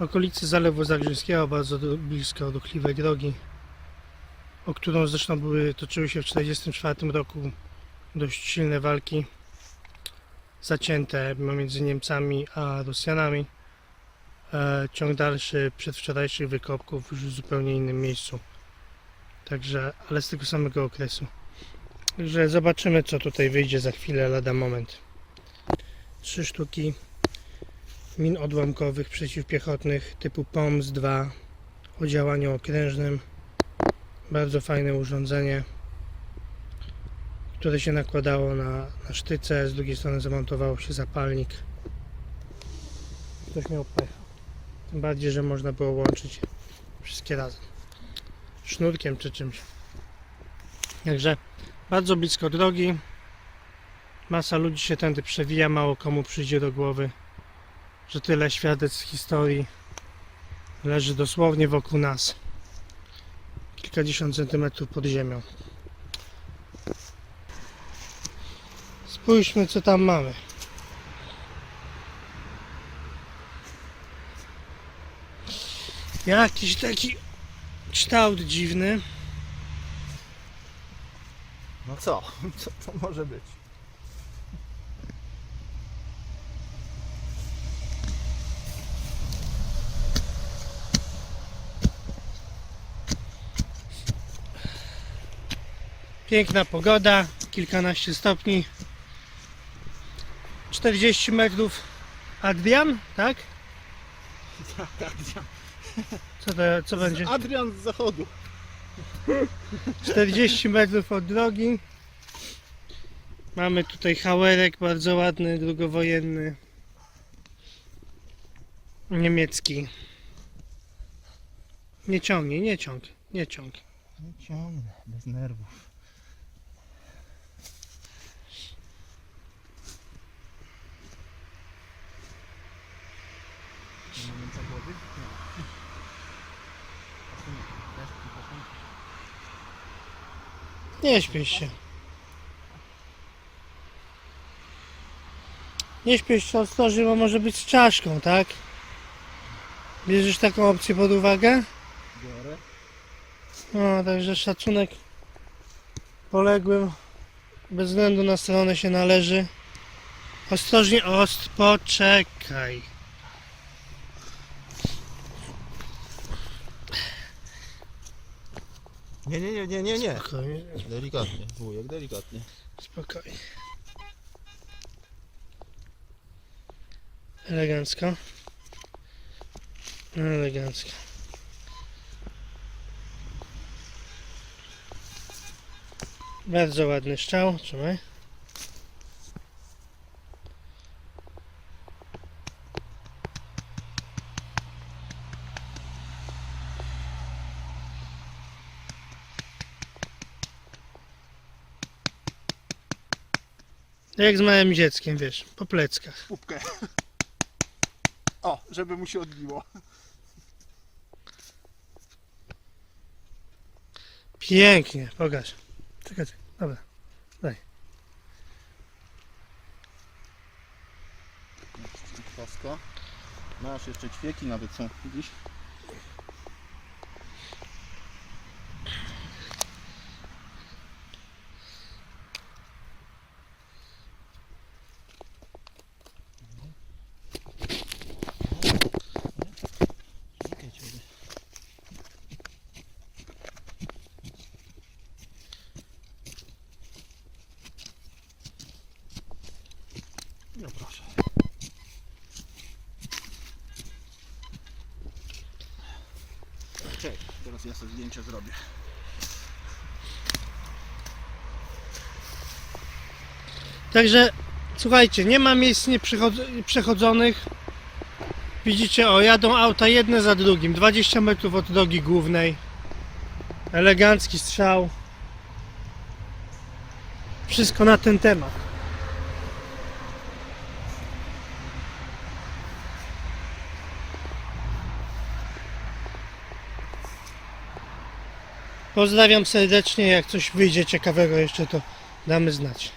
okolicy Zalewu Zagrzyńskiego, bardzo do- blisko ruchliwej drogi, o którą zresztą były, toczyły się w 1944 roku dość silne walki zacięte między Niemcami a Rosjanami. E, ciąg dalszy przedwczorajszych wykopków już w zupełnie innym miejscu. Także, ale z tego samego okresu. Także zobaczymy co tutaj wyjdzie za chwilę, lada moment. Trzy sztuki min odłamkowych przeciwpiechotnych typu POMS-2 o działaniu okrężnym. Bardzo fajne urządzenie, które się nakładało na, na sztyce, z drugiej strony zamontowało się zapalnik. Ktoś miał pecha. Tym bardziej, że można było łączyć wszystkie razem. Sznurkiem czy czymś. Także bardzo blisko drogi. Masa ludzi się tędy przewija, mało komu przyjdzie do głowy, że tyle świadectw historii leży dosłownie wokół nas. Kilkadziesiąt centymetrów pod ziemią. Spójrzmy co tam mamy. Jakiś taki kształt dziwny. No co? Co to może być? Piękna pogoda, kilkanaście stopni. 40 metrów Adrian, tak? Co, to, co będzie? Adrian z zachodu. 40 metrów od drogi. Mamy tutaj hałerek bardzo ładny, drugowojenny. Niemiecki. Nie ciągnie, nie ciąg, nie ciąg. Nie ciągnę, bez nerwów. Nie mamy zagłody? Nie. A tu nie. Też przepraszam. Nie śpiesz się. Nie śpiesz się ostrożnie, bo może być z czaszką, tak? Bierzesz taką opcję pod uwagę? Biorę. No, także szacunek poległym bez względu na stronę się należy. Ostrożnie, ost, poczekaj. Nie, nie, nie, nie, nie, nie. Spokojnie, Delikatnie, wujek, delikatnie. spokojnie. Elegancko. Elegancko. Bardzo ładny szczał, trzymaj. Jak z małym dzieckiem, wiesz, po pleckach. Pupkę. O, żeby mu się odbiło. Pięknie, pokaż. Czekaj, czekaj, dobra. Pasko. Masz jeszcze ćwieki nawet są, widzisz? Czekaj, ciebie. No proszę. Czekaj, teraz ja sobie zdjęcie zrobię. Także słuchajcie, nie ma miejsc nieprzechodzonych. Widzicie, o jadą auta jedne za drugim, 20 metrów od drogi głównej. Elegancki strzał. Wszystko na ten temat. Pozdrawiam serdecznie, jak coś wyjdzie ciekawego jeszcze to damy znać.